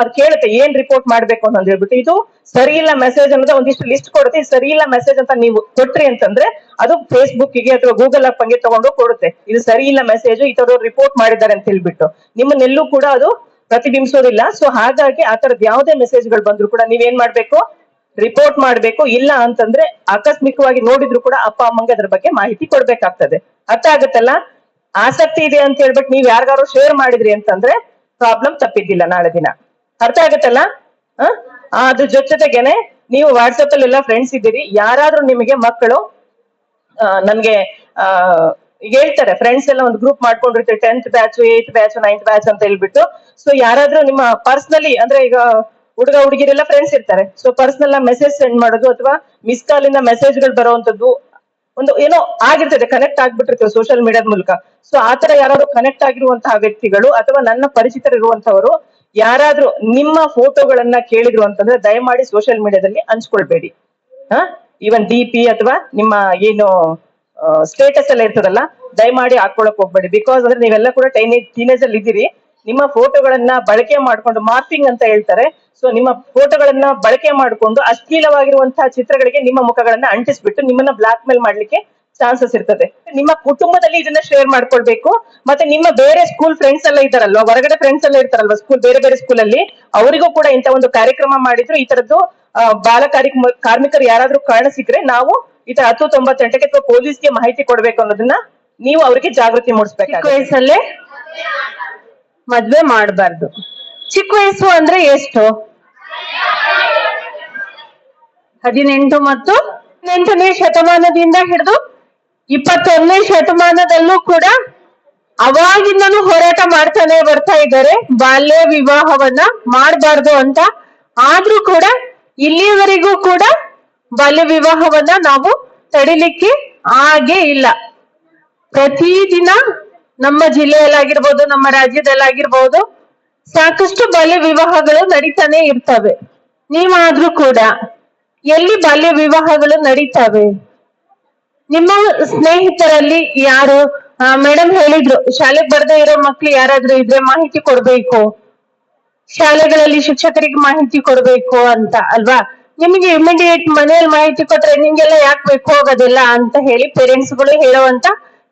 ಅದ್ ಕೇಳುತ್ತೆ, ಏನ್ ರಿಪೋರ್ಟ್ ಮಾಡ್ಬೇಕು ಅಂತ ಹೇಳ್ಬಿಟ್ಟು, ಇದು ಸರಿ ಇಲ್ಲ ಮೆಸೇಜ್ ಅನ್ನೋದು ಒಂದಿಷ್ಟು ಲಿಸ್ಟ್ ಕೊಡುತ್ತೆ ಸರಿ ಇಲ್ಲ ಮೆಸೇಜ್ ಅಂತ ನೀವು ಕೊಟ್ರಿ ಅಂತಂದ್ರೆ ಅದು ಫೇಸ್ಬುಕ್ಗೆ ಅಥವಾ ಗೂಗಲ್ ಆಪ್ ಹಂಗೆ ತಗೊಂಡು ಕೊಡುತ್ತೆ. ಇದು ಸರಿ ಇಲ್ಲ ಮೆಸೇಜ್ ಈ ತರ ರಿಪೋರ್ಟ್ ಮಾಡಿದ್ದಾರೆ ಅಂತ ಹೇಳ್ಬಿಟ್ಟು. ನಿಮ್ಮನ್ನೆಲ್ಲೂ ಕೂಡ ಅದು ಪ್ರತಿಬಿಂಬಿಸೋದಿಲ್ಲ. ಸೊ ಹಾಗಾಗಿ ಆ ತರದ್ ಯಾವುದೇ ಮೆಸೇಜ್ಗಳು ಬಂದ್ರು ಕೂಡ ನೀವೇನ್ ಮಾಡ್ಬೇಕು? ರಿಪೋರ್ಟ್ ಮಾಡ್ಬೇಕು. ಇಲ್ಲ ಅಂತಂದ್ರೆ ಆಕಸ್ಮಿಕವಾಗಿ ನೋಡಿದ್ರು ಕೂಡ ಅಪ್ಪ, ಅಮ್ಮಂಗೆ ಅದ್ರ ಬಗ್ಗೆ ಮಾಹಿತಿ ಕೊಡ್ಬೇಕಾಗ್ತದೆ. ಅರ್ಥ ಆಗತ್ತಲ್ಲ ಆಸಕ್ತಿ ಇದೆ ಅಂತ ಹೇಳ್ಬಿಟ್ಟು ನೀವ್ ಯಾರಿಗಾರು ಶೇರ್ ಮಾಡಿದ್ರಿ ಅಂತಂದ್ರೆ ಪ್ರಾಬ್ಲಮ್ ತಪ್ಪಿದ್ದಿಲ್ಲ ನಾಳೆ ದಿನ. ಅರ್ಥ ಆಗತ್ತಲ್ಲ? ಅದ್ರ ಜೊತೆಗೆನೆ ನೀವು ವಾಟ್ಸಪ್ ಅಲ್ಲಿ ಎಲ್ಲ ಫ್ರೆಂಡ್ಸ್ ಇದ್ದೀರಿ. ಯಾರಾದ್ರೂ ನಿಮಗೆ ಮಕ್ಕಳು ನನ್ಗೆ ಹೇಳ್ತಾರೆ. ಫ್ರೆಂಡ್ಸ್ ಎಲ್ಲ ಒಂದು ಗ್ರೂಪ್ ಮಾಡ್ಕೊಂಡಿರ್ತೀವಿ. Tenth batch eighth batch ninth batch ಅಂತ ಹೇಳ್ಬಿಟ್ಟು. ಸೊ ಯಾರಾದ್ರೂ ನಿಮ್ಮ ಪರ್ಸನಲಿ ಅಂದ್ರೆ ಈಗ ಹುಡುಗ, ಹುಡುಗಿರೆಲ್ಲ ಫ್ರೆಂಡ್ಸ್ ಇರ್ತಾರೆ. ಸೊ ಪರ್ಸನಲ್ ಮೆಸೇಜ್ ಸೆಂಡ್ ಮಾಡೋದು ಅಥವಾ ಮಿಸ್ ಕಾಲ್ ಇಂದ ಮೆಸೇಜ್ಗಳು ಬರುವಂತದ್ದು ಒಂದು ಏನೋ ಆಗಿರ್ತದೆ. ಕನೆಕ್ಟ್ ಆಗ್ಬಿಟ್ಟಿರ್ತೇವೆ ಸೋಷಿಯಲ್ ಮೀಡಿಯಾದ ಮೂಲಕ. ಸೊ ಆತರ ಯಾರಾದ್ರು ಕನೆಕ್ಟ್ ಆಗಿರುವಂತಹ ವ್ಯಕ್ತಿಗಳು ಅಥವಾ ನನ್ನ ಪರಿಚಿತರಿರುವಂತವರು ಯಾರಾದ್ರೂ ನಿಮ್ಮ ಫೋಟೋಗಳನ್ನ ಕೇಳಿದ್ರು ಅಂತಂದ್ರೆ ದಯಮಾಡಿ ಸೋಷಿಯಲ್ ಮೀಡಿಯಾದಲ್ಲಿ ಹಂಚ್ಕೊಳ್ಬೇಡಿ. ಹ? ಈವನ್ ಡಿ ಪಿ ಅಥವಾ ನಿಮ್ಮ ಏನು ಸ್ಟೇಟಸ್ ಎಲ್ಲ ಇರ್ತದಲ್ಲ, ದಯಮಾಡಿ ಹಾಕೊಳಕ್ ಹೋಗ್ಬೇಡಿ. ಬಿಕಾಸ್ ಅಂದ್ರೆ ನೀವೆಲ್ಲ ಕೂಡ ಟೈನೇಜ್ ಟೀನೇಜ್ ಅಲ್ಲಿ ಇದ್ದೀರಿ. ನಿಮ್ಮ ಫೋಟೋಗಳನ್ನ ಬಳಕೆ ಮಾಡ್ಕೊಂಡು ಮಾರ್ಪಿಂಗ್ ಅಂತ ಹೇಳ್ತಾರೆ. ಸೊ ನಿಮ್ಮ ಫೋಟೋಗಳನ್ನ ಬಳಕೆ ಮಾಡ್ಕೊಂಡು ಅಶ್ಲೀಲವಾಗಿರುವಂತಹ ಚಿತ್ರಗಳಿಗೆ ನಿಮ್ಮ ಮುಖಗಳನ್ನ ಅಂಟಿಸ್ಬಿಟ್ಟು ನಿಮ್ಮನ್ನ ಬ್ಲಾಕ್ ಮೇಲ್ ಮಾಡ್ಲಿಕ್ಕೆ ಚಾನ್ಸಸ್ ಇರ್ತದೆ. ನಿಮ್ಮ ಕುಟುಂಬದಲ್ಲಿ ಇದನ್ನ ಶೇರ್ ಮಾಡ್ಕೊಳ್ಬೇಕು. ಮತ್ತೆ ನಿಮ್ಮ ಬೇರೆ ಸ್ಕೂಲ್ ಫ್ರೆಂಡ್ಸ್ ಎಲ್ಲ ಇದಾರಲ್ವಾ ಹೊರಗಡೆ ಫ್ರೆಂಡ್ಸ್ ಎಲ್ಲ ಇರ್ತಾರಲ್ವಾ ಸ್ಕೂಲ್ ಬೇರೆ ಬೇರೆ ಸ್ಕೂಲ್ ಅಲ್ಲಿ? ಅವರಿಗೂ ಕೂಡ ಇಂತ ಒಂದು ಕಾರ್ಯಕ್ರಮ ಮಾಡಿದ್ರು. ಈ ತರದ್ದು ಬಾಲ ಕಾರ್ಮಿಕ ಕಾರ್ಮಿಕರು ಯಾರಾದ್ರೂ ಕಾರಣ ಸಿಕ್ಕರೆ ನಾವು ಈ ತರ ಹತ್ತು ತೊಂಬತ್ತೆಂಟಕ್ಕೆ ಅಥವಾ ಪೊಲೀಸ್ಗೆ ಮಾಹಿತಿ ಕೊಡ್ಬೇಕು ಅನ್ನೋದನ್ನ ನೀವು ಅವ್ರಿಗೆ ಜಾಗೃತಿ ಚಿಕ್ಕ ಮೂಡಿಸ್ಬೇಕು ವಯಸ್ಸಲ್ಲೇ ಮದ್ವೆ ಮಾಡಬಾರ್ದು. ಚಿಕ್ಕ ವಯಸ್ಸು ಅಂದ್ರೆ ಎಷ್ಟು? ಹದಿನೆಂಟು ಮತ್ತು ಹದಿನೆಂಟನೇ ಶತಮಾನದಿಂದ ಹಿಡಿದು ಇಪ್ಪತ್ತೊಂದನೇ ಶತಮಾನದಲ್ಲೂ ಕೂಡ ಅವಾಗಿಂದನೂ ಹೋರಾಟ ಮಾಡ್ತಾನೆ ಬರ್ತಾ ಇದ್ದಾರೆ. ಬಾಲ್ಯ ವಿವಾಹವನ್ನ ಮಾಡಬಾರ್ದು ಅಂತ. ಆದ್ರೂ ಕೂಡ ಇಲ್ಲಿಯವರೆಗೂ ಕೂಡ ಬಾಲ್ಯ ವಿವಾಹವನ್ನ ನಾವು ತಡಿಲಿಕ್ಕೆ ಹಾಗೆ ಇಲ್ಲ. ಪ್ರತಿದಿನ ನಮ್ಮ ಜಿಲ್ಲೆಯಲ್ಲಾಗಿರ್ಬೋದು, ನಮ್ಮ ರಾಜ್ಯದಲ್ಲಾಗಿರ್ಬೋದು ಸಾಕಷ್ಟು ಬಾಲ್ಯ ವಿವಾಹಗಳು ನಡೀತಾನೆ ಇರ್ತವೆ. ನೀವಾದ್ರೂ ಕೂಡ ಎಲ್ಲಿ ಬಾಲ್ಯ ವಿವಾಹಗಳು ನಡೀತವೆ? ನಿಮ್ಮ ಸ್ನೇಹಿತರಲ್ಲಿ ಯಾರು? ಮೇಡಮ್ ಹೇಳಿದ್ರು, ಶಾಲೆಗೆ ಬರ್ದೇ ಇರೋ ಮಕ್ಳು ಯಾರಾದ್ರೂ ಇದ್ರೆ ಮಾಹಿತಿ ಕೊಡ್ಬೇಕು. ಶಾಲೆಗಳಲ್ಲಿ ಶಿಕ್ಷಕರಿಗೆ ಮಾಹಿತಿ ಕೊಡ್ಬೇಕು ಅಂತ, ಅಲ್ವಾ? ನಿಮಗೆ ಇಮಿಡಿಯೇಟ್ ಮನೆಯಲ್ಲಿ ಮಾಹಿತಿ ಕೊಟ್ರೆ ನಿಮ್ಗೆಲ್ಲ ಯಾಕೆ ಬೇಕು ಹೋಗೋದಿಲ್ಲ ಅಂತ ಹೇಳಿ ಪೇರೆಂಟ್ಸ್ಗಳು ಹೇಳುವಂತ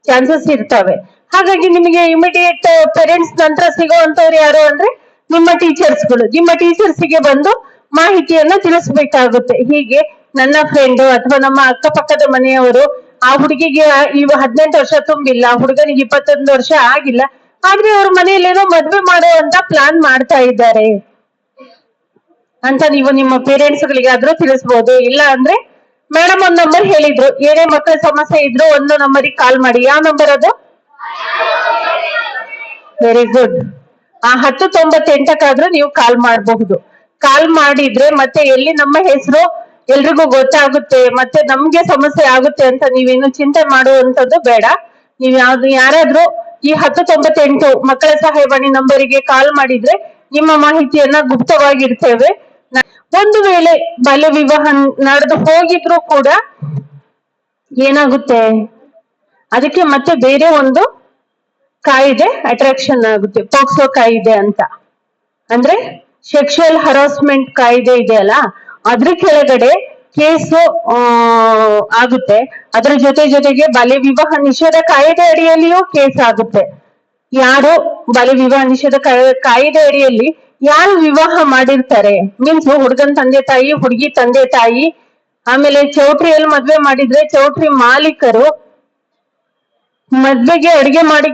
ಚಾನ್ಸಸ್ ಇರ್ತವೆ. ಹಾಗಾಗಿ ನಿಮಗೆ ಇಮಿಡಿಯೇಟ್ ಪೇರೆಂಟ್ಸ್ ನಂತರ ಸಿಗುವಂತವ್ರು ಯಾರು ಅಂದ್ರೆ ನಿಮ್ಮ ಟೀಚರ್ಸ್ಗಳು. ನಿಮ್ಮ ಟೀಚರ್ಸ್ಗೆ ಬಂದು ಮಾಹಿತಿಯನ್ನ ತಿಳಿಸ್ಬೇಕಾಗುತ್ತೆ. ಹೀಗೆ ನನ್ನ ಫ್ರೆಂಡು ಅಥವಾ ನಮ್ಮ ಅಕ್ಕಪಕ್ಕದ ಮನೆಯವರು ಆ ಹುಡುಗಿಗೆ ಇವ ಹದಿನೆಂಟು ವರ್ಷ ತುಂಬಿಲ್ಲ ಹುಡುಗನಿಗೆ ಇಪ್ಪತ್ತೊಂದು ವರ್ಷ ಆಗಿಲ್ಲ, ಆದ್ರೆ ಅವ್ರ ಮನೆಯಲ್ಲೇನೋ ಮದ್ವೆ ಮಾಡುವಂತ ಪ್ಲಾನ್ ಮಾಡ್ತಾ ಇದ್ದಾರೆ. ಅಂತ ನೀವು ನಿಮ್ಮ ಪೇರೆಂಟ್ಸ್ ಗಳಿಗಾದ್ರೂ ತಿಳಿಸ್ಬೋದು. ಇಲ್ಲ ಅಂದ್ರೆ ಮೇಡಮ್ ಒಂದ್ ನಂಬರ್ ಹೇಳಿದ್ರು, ಏನೇ ಮಕ್ಕಳ ಸಮಸ್ಯೆ ಇದ್ರು ಒಂದು ನಂಬರಿಗೆ ಕಾಲ್ ಮಾಡಿ. ಯಾವ ನಂಬರ್ ಅದು? ವೆರಿ ಗುಡ್ ಆ ಹತ್ತು ತೊಂಬತ್ತೆಂಟಕ್ಕಾದ್ರೂ ನೀವು ಕಾಲ್ ಮಾಡಬಹುದು. ಕಾಲ್ ಮಾಡಿದ್ರೆ ಮತ್ತೆ ಎಲ್ಲಿ ನಮ್ಮ ಹೆಸರು? ಎಲ್ರಿಗೂ ಗೊತ್ತಾಗುತ್ತೆ ಮತ್ತೆ ನಮ್ಗೆ ಸಮಸ್ಯೆ ಆಗುತ್ತೆ ಅಂತ ನೀವೇನು ಚಿಂತೆ ಮಾಡುವಂತದ್ದು ಬೇಡ. ನೀವ್ ಯಾವ್ದು ಯಾರಾದ್ರೂ ಈ ಹತ್ತು ತೊಂಬತ್ತೆಂಟು ಮಕ್ಕಳ ಸಹಾಯವಾಣಿ ನಂಬರಿಗೆ ಕಾಲ್ ಮಾಡಿದ್ರೆ ನಿಮ್ಮ ಮಾಹಿತಿಯನ್ನ ಗುಪ್ತವಾಗಿಡ್ತೇವೆ ಒಂದು ವೇಳೆ ಬಾಲ್ಯ ವಿವಾಹ ನಡೆದು ಹೋಗಿದ್ರು ಕೂಡ ಏನಾಗುತ್ತೆ? ಅದಕ್ಕೆ ಮತ್ತೆ ಬೇರೆ ಒಂದು ಕಾಯಿದೆ ಅಟ್ರಾಕ್ಷನ್ ಆಗುತ್ತೆ. ಪೋಕ್ಸೋ ಕಾಯಿದೆ ಅಂತ. ಅಂದ್ರೆ ಸೆಕ್ಷುಯಲ್ ಹರಾಸ್ಮೆಂಟ್ ಕಾಯಿದೆ ಇದೆಯಲ್ಲ? ಅದ್ರ ಕೆಳಗಡೆ ಕೇಸು ಆಗುತ್ತೆ. ಅದರ ಜೊತೆ ಜೊತೆಗೆ ಬಾಲ್ಯ ವಿವಾಹ ನಿಷೇಧ ಕಾಯ್ದೆ ಅಡಿಯಲ್ಲಿಯೂ ಕೇಸ್ ಆಗುತ್ತೆ ಯಾರು ಬಾಲ್ಯ ವಿವಾಹ ನಿಷೇಧ ಕಾಯ್- ಕಾಯ್ದೆ ಅಡಿಯಲ್ಲಿ ಯಾರು ವಿವಾಹ ಮಾಡಿರ್ತಾರೆ? ಮೀನ್ಸ್ ಹುಡುಗನ್ ತಂದೆ ತಾಯಿ, ಹುಡುಗಿ ತಂದೆ ತಾಯಿ, ಆಮೇಲೆ ಚೌಟ್ರಿಯಲ್ಲಿ ಮದ್ವೆ ಮಾಡಿದ್ರೆ ಚೌಟ್ರಿ ಮಾಲೀಕರು ಮದ್ವೆಗೆ ಅಡಿಗೆ ಮಾಡಿ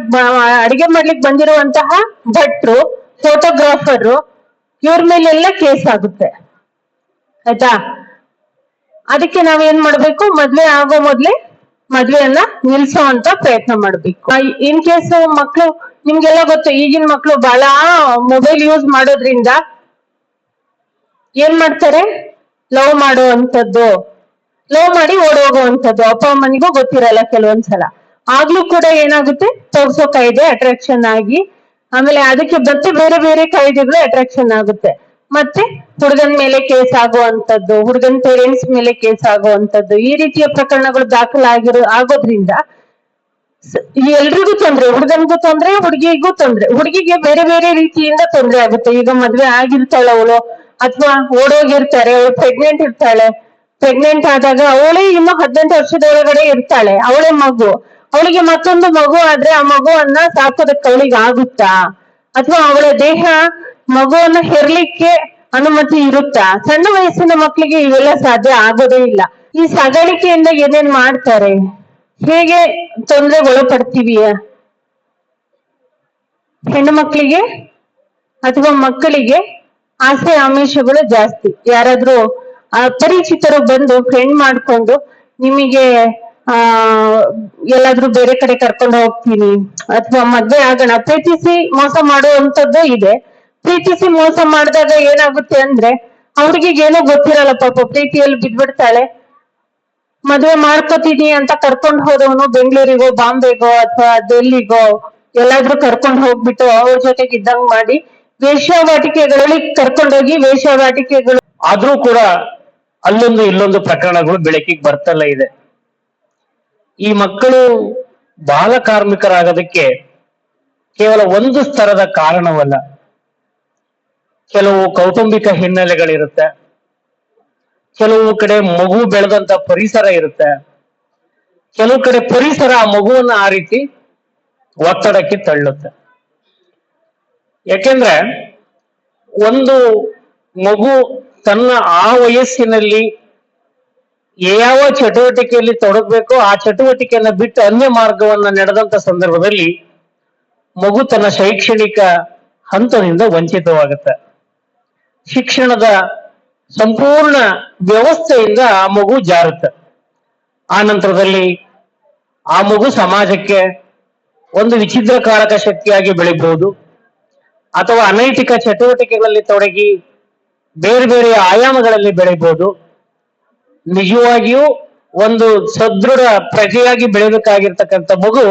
ಅಡಿಗೆ ಮಾಡ್ಲಿಕ್ಕೆ ಬಂದಿರುವಂತಹ ಭಟ್ರು ಫೋಟೋಗ್ರಾಫರ್ ಇವ್ರ ಮೇಲೆಲ್ಲ ಕೇಸ್ ಆಗುತ್ತೆ ಆಯ್ತಾ? ಅದಕ್ಕೆ ನಾವೇನ್ ಮಾಡ್ಬೇಕು? ಮದ್ವೆ ಆಗೋ ಮೊದ್ಲೇ ಮದ್ವೆಯನ್ನ ನಿಲ್ಸೋಂತ ಪ್ರಯತ್ನ ಮಾಡ್ಬೇಕು. ಇನ್ ಕೇಸ್ ಮಕ್ಳು, ನಿಮ್ಗೆಲ್ಲ ಗೊತ್ತು, ಈಗಿನ ಮಕ್ಳು ಬಹಳ ಮೊಬೈಲ್ ಯೂಸ್ ಮಾಡೋದ್ರಿಂದ ಏನ್ ಮಾಡ್ತಾರೆ? ಲವ್ ಮಾಡುವಂತದ್ದು ಲವ್ ಮಾಡಿ ಓಡೋಗುವಂಥದ್ದು. ಅಪ್ಪ, ಅಮ್ಮನಿಗೂ ಗೊತ್ತಿರಲ್ಲ ಕೆಲವೊಂದ್ಸಲ. ಆಗ್ಲೂ ಕೂಡ ಏನಾಗುತ್ತೆ? ತೋರ್ಸೋ ಕಾಯ್ದೆ ಅಟ್ರಾಕ್ಷನ್ ಆಗಿ. ಆಮೇಲೆ ಅದಕ್ಕೆ ಮತ್ತೆ ಬೇರೆ ಬೇರೆ ಕಾಯ್ದೆಗಳು ಅಟ್ರಾಕ್ಷನ್ ಆಗುತ್ತೆ. ಮತ್ತೆ ಹುಡುಗನ್ ಮೇಲೆ ಕೇಸ್ ಆಗುವಂತದ್ದು, ಹುಡುಗನ್ ಪೇರೆಂಟ್ಸ್ ಮೇಲೆ ಕೇಸ್ ಆಗುವಂತದ್ದು, ಈ ರೀತಿಯ ಪ್ರಕರಣಗಳು ದಾಖಲಾಗಿರೋ, ಆಗೋದ್ರಿಂದ ಎಲ್ರಿಗೂ ತೊಂದ್ರೆ, ಹುಡುಗನ್ಗೂ ತೊಂದ್ರೆ, ಹುಡುಗಿಗೂ ತೊಂದ್ರೆ, ಹುಡುಗಿಗೆ ಬೇರೆ ಬೇರೆ ರೀತಿಯಿಂದ ತೊಂದ್ರೆ ಆಗುತ್ತೆ. ಈಗ ಮದ್ವೆ ಆಗಿರ್ತಾಳೆ ಅವಳು, ಅಥವಾ ಓಡೋಗಿರ್ತಾರೆ, ಅವಳು ಪ್ರೆಗ್ನೆಂಟ್ ಇರ್ತಾಳೆ. ಪ್ರೆಗ್ನೆಂಟ್ ಆದಾಗ ಅವಳೇ ಇನ್ನು ಹದಿನೆಂಟು ವರ್ಷದ ಒಳಗಡೆ ಇರ್ತಾಳೆ, ಅವಳೇ ಮಗು. ಅವಳಿಗೆ ಮತ್ತೊಂದು ಮಗು ಆದ್ರೆ ಆ ಮಗುವನ್ನ ಸಾಕೋದಕ್ಕೆ ಅವಳಿಗೆ ಆಗುತ್ತಾ ಅಥವಾ ಅವಳ ದೇಹ ಮಗುವನ್ನ ಹೆರ್ಲಿಕ್ಕೆ ಅನುಮತಿ ಇರುತ್ತಾ? ಸಣ್ಣ ವಯಸ್ಸಿನ ಮಕ್ಕಳಿಗೆ ಇವೆಲ್ಲ ಸಾಧ್ಯ ಆಗೋದೇ ಇಲ್ಲ. ಈ ಸಾಗಾಣಿಕೆಯಿಂದ ಏನೇನ್ ಮಾಡ್ತಾರೆ? ಹೇಗೆ ತೊಂದರೆ ಒಳಪಡ್ತೀವಿ ಹೆಣ್ಣು ಮಕ್ಕಳಿಗೆ ಅಥವಾ ಮಕ್ಕಳಿಗೆ ಆಸೆ ಆಮಿಷಗಳು ಜಾಸ್ತಿ. ಯಾರಾದ್ರೂ ಅಪರಿಚಿತರು ಬಂದು ಫ್ರೆಂಡ್ ಮಾಡ್ಕೊಂಡು ನಿಮಗೆ, ಆ, ಎಲ್ಲಾದ್ರೂ ಬೇರೆ ಕಡೆ ಕರ್ಕೊಂಡು ಹೋಗ್ತೀನಿ, ಅಥವಾ ಮದ್ವೆ ಆಗೋಣ, ಪ್ರೀತಿಸಿ ಮೋಸ ಮಾಡುವಂತದ್ದು ಇದೆ. ಪ್ರೀತಿಸಿ ಮೋಸ ಮಾಡಿದಾಗ ಏನಾಗುತ್ತೆ ಅಂದ್ರೆ ಅವ್ರಿಗೆ ಏನೋ ಗೊತ್ತಿರಲ್ಲ ಪಾಪ, ಪ್ರೀತಿಯಲ್ಲಿ ಬಿದ್ಬಿಡ್ತಾಳೆ. ಮದ್ವೆ ಮಾಡ್ಕೋತೀನಿ ಅಂತ ಕರ್ಕೊಂಡು ಹೋದವನು ಬೆಂಗಳೂರಿಗೋ, ಬಾಂಬೆಗೋ ಅಥವಾ ಡೆಲ್ಲಿಗೋ ಎಲ್ಲಾದ್ರೂ ಕರ್ಕೊಂಡು ಹೋಗ್ಬಿಟ್ಟು ಅವ್ರ ಜೊತೆಗೆ ಇದ್ದಂಗ್ ಮಾಡಿ ವೇಶ್ಯಾವಾಟಿಕೆಗಳಲ್ಲಿ ಕರ್ಕೊಂಡೋಗಿ ವೇಶ್ಯಾವಾಟಿಕೆಗಳು ಆದ್ರೂ ಕೂಡ ಅಲ್ಲೊಂದು ಇಲ್ಲೊಂದು ಪ್ರಕರಣಗಳು ಬೆಳಕಿಗೆ ಬರ್ತಲ್ಲ ಇದೆ. ಈ ಮಕ್ಕಳು ಬಾಲ ಕಾರ್ಮಿಕರಾಗೋದಕ್ಕೆ ಕೇವಲ ಒಂದು ಸ್ತರದ ಕಾರಣವಲ್ಲ. ಕೆಲವು ಕೌಟುಂಬಿಕ ಹಿನ್ನೆಲೆಗಳಿರುತ್ತೆ. ಕೆಲವು ಕಡೆ ಮಗು ಬೆಳೆದಂತ ಪರಿಸರ ಇರುತ್ತೆ. ಕೆಲವು ಕಡೆ ಪರಿಸರ ಆ ಮಗುವನ್ನ ಆ ರೀತಿ ಒತ್ತಡಕ್ಕೆ ತಳ್ಳುತ್ತೆ. ಯಾಕೆಂದ್ರೆ ಒಂದು ಮಗು ತನ್ನ ಆ ವಯಸ್ಸಿನಲ್ಲಿ ಯಾವ ಚಟುವಟಿಕೆಯಲ್ಲಿ ತೊಡಗಬೇಕೋ ಆ ಚಟುವಟಿಕೆಯನ್ನ ಬಿಟ್ಟು ಅನ್ಯ ಮಾರ್ಗವನ್ನ ನಡೆದಂತ ಸಂದರ್ಭದಲ್ಲಿ ಮಗು ತನ್ನ ಶೈಕ್ಷಣಿಕ ಹಂತದಿಂದ ವಂಚಿತವಾಗುತ್ತೆ. ಶಿಕ್ಷಣದ ಸಂಪೂರ್ಣ ವ್ಯವಸ್ಥೆಯಿಂದ ಆ ಮಗು ಜಾರುತ್ತೆ. ಆ ನಂತರದಲ್ಲಿ ಆ ಮಗು ಸಮಾಜಕ್ಕೆ ಒಂದು ವಿಚಿದ್ರಕಾರಕ ಶಕ್ತಿಯಾಗಿ ಬೆಳಿಬಹುದು. ಅಥವಾ ಅನೈತಿಕ ಚಟುವಟಿಕೆಗಳಲ್ಲಿ ತೊಡಗಿ ಬೇರೆ ಬೇರೆ ಆಯಾಮಗಳಲ್ಲಿ ಬೆಳಿಬಹುದು. ನಿಜವಾಗಿಯೂ ಒಂದು ಸದೃಢ ಪ್ರಜೆಯಾಗಿ ಬೆಳೆಯಬೇಕಾಗಿರ್ತಕ್ಕಂಥ ಮಗು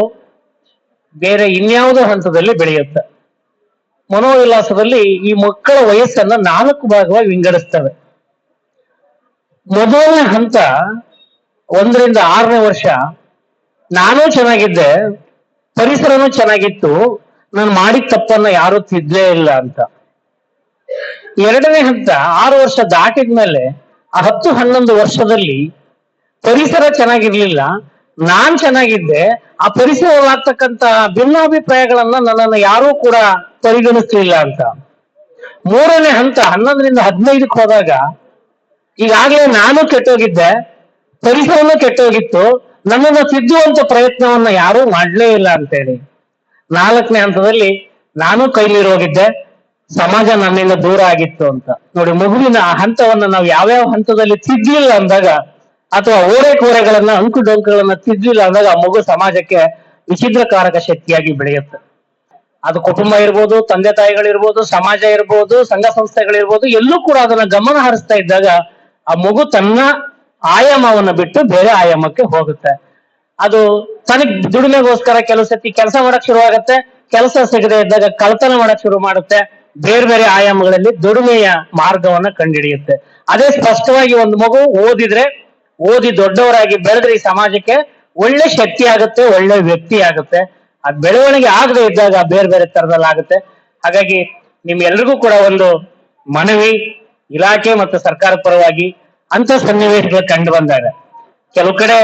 ಬೇರೆ ಇನ್ಯಾವುದೋ ಹಂತದಲ್ಲಿ ಬೆಳೆಯುತ್ತೆ. ಮನೋವಿಲಾಸದಲ್ಲಿ ಈ ಮಕ್ಕಳ ವಯಸ್ಸನ್ನ ನಾಲ್ಕು ಭಾಗವಾಗಿ ವಿಂಗಡಿಸ್ತವೆ. ಮೊದಲನೇ ಹಂತ ಒಂದರಿಂದ ಆರನೇ ವರ್ಷ. ನಾನು ಚೆನ್ನಾಗಿದ್ದೆ, ಪರಿಸರನೂ ಚೆನ್ನಾಗಿತ್ತು, ನಾನು ಮಾಡಿದ ತಪ್ಪನ್ನ ಯಾರು ತಿದ್ಲೇ ಇಲ್ಲ ಅಂತ. ಎರಡನೇ ಹಂತ, ಆರು ವರ್ಷ ದಾಟಿದ್ಮೇಲೆ ಆ ಹತ್ತು ಹನ್ನೊಂದು ವರ್ಷದಲ್ಲಿ ಪರಿಸರ ಚೆನ್ನಾಗಿರ್ಲಿಲ್ಲ ನಾನ್ ಚೆನ್ನಾಗಿದ್ದೆ, ಆ ಪರಿಸರವಾಗ್ತಕ್ಕಂತ ಭಿನ್ನಾಭಿಪ್ರಾಯಗಳನ್ನ ನನ್ನನ್ನು ಯಾರೂ ಕೂಡ ಪರಿಗಣಿಸ್ತಿಲ್ಲ ಅಂತ. ಮೂರನೇ ಹಂತ, ಹನ್ನೊಂದರಿಂದ ಹದಿನೈದಕ್ಕೆ ಹೋದಾಗ, ಈಗಾಗಲೇ ನಾನು ಕೆಟ್ಟೋಗಿದ್ದೆ, ಪರಿಸರನೂ ಕೆಟ್ಟೋಗಿತ್ತು, ನನ್ನನ್ನು ತಿದ್ದುವಂತ ಪ್ರಯತ್ನವನ್ನ ಯಾರೂ ಮಾಡಲೇ ಇಲ್ಲ ಅಂತೇಳಿ. ನಾಲ್ಕನೇ ಹಂತದಲ್ಲಿ ನಾನು ಕೈಲಿರೋಗಿದ್ದೆ ಸಮಾಜ ನನ್ನಿಂದ ದೂರ ಆಗಿತ್ತು ಅಂತ. ನೋಡಿ, ಮಗುವಿನ ಆ ಹಂತವನ್ನ ನಾವು ಯಾವ್ಯಾವ ಹಂತದಲ್ಲಿ ತಿದ್ಲಿಲ್ಲ ಅಂದಾಗ ಅಥವಾ ಓರೆ ಕೋರೆಗಳನ್ನ ಅಂಕು ಡೊಂಕುಗಳನ್ನ ತಿದ್ದಿಲ್ಲ ಅಂದಾಗ ಆ ಮಗು ಸಮಾಜಕ್ಕೆ ವಿಚಿದ್ರಕಾರಕ ಶಕ್ತಿಯಾಗಿ ಬೆಳೆಯುತ್ತೆ. ಅದು ಕುಟುಂಬ ಇರ್ಬೋದು, ತಂದೆ ತಾಯಿಗಳಿರ್ಬೋದು, ಸಮಾಜ ಇರ್ಬೋದು, ಸಂಘ ಸಂಸ್ಥೆಗಳಿರ್ಬೋದು, ಎಲ್ಲೂ ಕೂಡ ಅದನ್ನ ಗಮನ ಹರಿಸ್ತಾ ಇದ್ದಾಗ ಆ ಮಗು ತನ್ನ ಆಯಾಮವನ್ನು ಬಿಟ್ಟು ಬೇರೆ ಆಯಾಮಕ್ಕೆ ಹೋಗುತ್ತೆ. ಅದು ತನಗ್ ದುಡಿಮೆಗೋಸ್ಕರ ಕೆಲವು ಸತಿ ಕೆಲಸ ಮಾಡಕ್ ಶುರು ಆಗುತ್ತೆ ಕೆಲಸ ಸಿಗದೆ ಇದ್ದಾಗ ಕಳ್ತನ ಮಾಡಕ್ ಶುರು ಮಾಡುತ್ತೆ, ಬೇರೆ ಬೇರೆ ಆಯಾಮಗಳಲ್ಲಿ ದುಡಿಮೆಯ ಮಾರ್ಗವನ್ನ ಕಂಡುಹಿಡಿಯುತ್ತೆ ಅದೇ ಸ್ಪಷ್ಟವಾಗಿ ಒಂದು ಮಗು ಓದಿದ್ರೆ ಓದಿ ದೊಡ್ಡವರಾಗಿ ಬೆಳೆದ್ರೆ ಈ ಸಮಾಜಕ್ಕೆ ಒಳ್ಳೆ ಶಕ್ತಿ ಆಗುತ್ತೆ, ಒಳ್ಳೆ ವ್ಯಕ್ತಿ ಆಗುತ್ತೆ. ಆ ಬೆಳವಣಿಗೆ ಆಗದೆ ಇದ್ದಾಗ ಬೇರೆ ಬೇರೆ ತರದಲ್ಲಿ ಆಗುತ್ತೆ. ಹಾಗಾಗಿ ನಿಮ್ಗೆಲ್ರಿಗೂ ಕೂಡ ಒಂದು ಮನವಿ, ಇಲಾಖೆ ಮತ್ತು ಸರ್ಕಾರ ಪರವಾಗಿ ಅಂತ ಸನ್ನಿವೇಶಗಳು ಕಂಡು ಬಂದಾಗ. ಕೆಲವು ಕಡೆ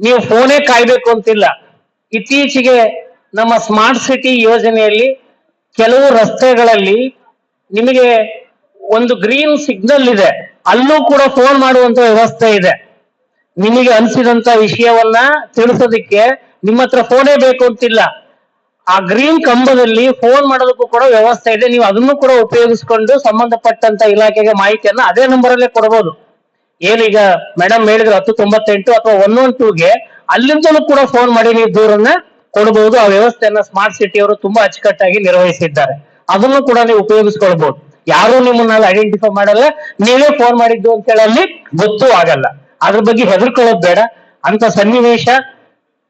ನೀವು ಫೋನೇ ಕಾಯ್ಬೇಕು ಅಂತಿಲ್ಲ. ಇತ್ತೀಚೆಗೆ ನಮ್ಮ ಸ್ಮಾರ್ಟ್ ಸಿಟಿ ಯೋಜನೆಯಲ್ಲಿ ಕೆಲವು ರಸ್ತೆಗಳಲ್ಲಿ ನಿಮಗೆ ಒಂದು ಗ್ರೀನ್ ಸಿಗ್ನಲ್ ಇದೆ. ಅಲ್ಲೂ ಕೂಡ ಫೋನ್ ಮಾಡುವಂತ ವ್ಯವಸ್ಥೆ ಇದೆ. ನಿಮಗೆ ಅನಿಸಿದಂತ ವಿಷಯವನ್ನ ತಿಳಿಸೋದಿಕ್ಕೆ ನಿಮ್ಮ ಹತ್ರ ಫೋನೇ ಬೇಕು ಅಂತಿಲ್ಲ. ಆ ಗ್ರೀನ್ ಕಂಬದಲ್ಲಿ ಫೋನ್ ಮಾಡೋದಕ್ಕೂ ಕೂಡ ವ್ಯವಸ್ಥೆ ಇದೆ. ನೀವು ಅದನ್ನು ಕೂಡ ಉಪಯೋಗಿಸ್ಕೊಂಡು ಸಂಬಂಧಪಟ್ಟಂತ ಇಲಾಖೆಗೆ ಮಾಹಿತಿಯನ್ನ ಅದೇ ನಂಬರ್ ಅಲ್ಲೇ ಕೊಡಬಹುದು ಏನೀಗ ಮೇಡಮ್ ಹೇಳಿದ್ರು ಹತ್ತು ತೊಂಬತ್ತೆಂಟು ಅಥವಾ ಒನ್ ಒನ್ ಟೂಗೆ ಅಲ್ಲಿಂದಲೂ ಕೂಡ ಫೋನ್ ಮಾಡಿ ನೀವು ದೂರನ್ನ ಕೊಡಬಹುದು ಆ ವ್ಯವಸ್ಥೆಯನ್ನ ಸ್ಮಾರ್ಟ್ ಸಿಟಿ ಅವರು ತುಂಬಾ ಅಚ್ಚುಕಟ್ಟಾಗಿ ನಿರ್ವಹಿಸಿದ್ದಾರೆ. ಅದನ್ನು ಕೂಡ ನೀವು ಉಪಯೋಗಿಸ್ಕೊಳ್ಬಹುದು ಯಾರು ನಿಮ್ಮನ್ನ ಐಡೆಂಟಿಫೈ ಮಾಡಲ್ಲ. ನೀವೇ ಫೋನ್ ಮಾಡಿದ್ದು ಅಂತ ಹೇಳಿ ಗೊತ್ತೂ ಆಗಲ್ಲ. ಅದ್ರ ಬಗ್ಗೆ ಹೆದರ್ಕೊಳ್ಳೋದು ಬೇಡ. ಅಂತ ಸನ್ನಿವೇಶ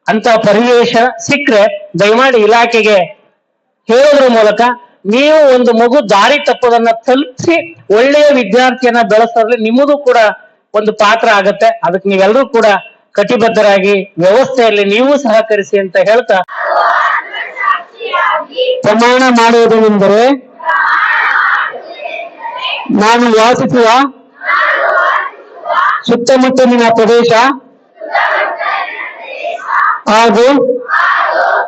ಅಂತ ಪರಿವೇಶ ಸಿಕ್ಕರೆ ದಯಮಾಡಿ ಇಲಾಖೆಗೆ ಹೇಳೋದ್ರ ಮೂಲಕ ನೀವು ಒಂದು ಮಗು ದಾರಿ ತಪ್ಪೋದನ್ನ ತಲುಪಿಸಿ ಒಳ್ಳೆಯ ವಿದ್ಯಾರ್ಥಿಯನ್ನ ಬೆಳೆಸೋದ್ರಲ್ಲಿ ನಿಮ್ಮದು ಕೂಡ ಒಂದು ಪಾತ್ರ ಆಗತ್ತೆ. ಅದಕ್ಕೆ ನೀವೆಲ್ಲರೂ ಕೂಡ ಕಟಿಬದ್ಧರಾಗಿ ವ್ಯವಸ್ಥೆಯಲ್ಲಿ ನೀವು ಸಹಕರಿಸಿ ಅಂತ ಹೇಳ್ತಾ ಪ್ರಮಾಣ ಮಾಡುವುದೇನೆಂದರೆ, ನಾನು ವಾಸಿಸುವ ಸುತ್ತಮುತ್ತಲಿನ ಪ್ರದೇಶ? ಹಾಗೂ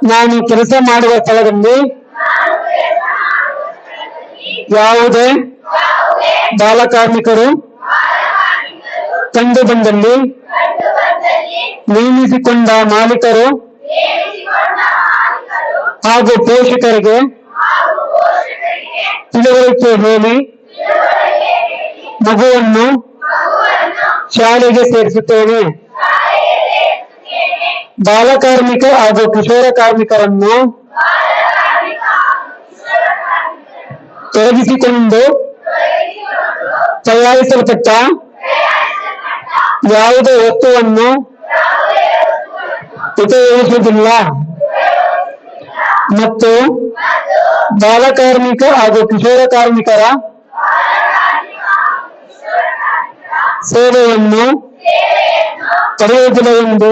ನಾನು ಕೆಲಸ ಮಾಡುವ ಸ್ಥಳದಲ್ಲಿ ಯಾವುದೇ ಬಾಲಕಾರ್ಮಿಕರು ಕಂಡು ಬಂದಲ್ಲಿ ನೇಮಿಸಿಕೊಂಡ ಮಾಲೀಕರು ಹಾಗೂ ಪೋಷಕರಿಗೆ ತಿಳುವಳಿಕೆ ಹೇಳಿ ಮಗುವನ್ನು ಶಾಲೆಗೆ ಸೇರಿಸುತ್ತೇನೆ ಬಾಲಕಾರ್ಮಿಕ ಹಾಗೂ ಕಿಶೋರ ಕಾರ್ಮಿಕರನ್ನು ತೊಡಗಿಸಿಕೊಂಡು ತಯಾರಿಸಲ್ಪಟ್ಟ ಯಾವುದೇ ವಸ್ತುವನ್ನು ಉಪಯೋಗಿಸುವುದಿಲ್ಲ ಮತ್ತು ಬಾಲಕಾರ್ಮಿಕ ಹಾಗೂ ಕಿಶೋರ ಕಾರ್ಮಿಕರ సేవయందు ఎందు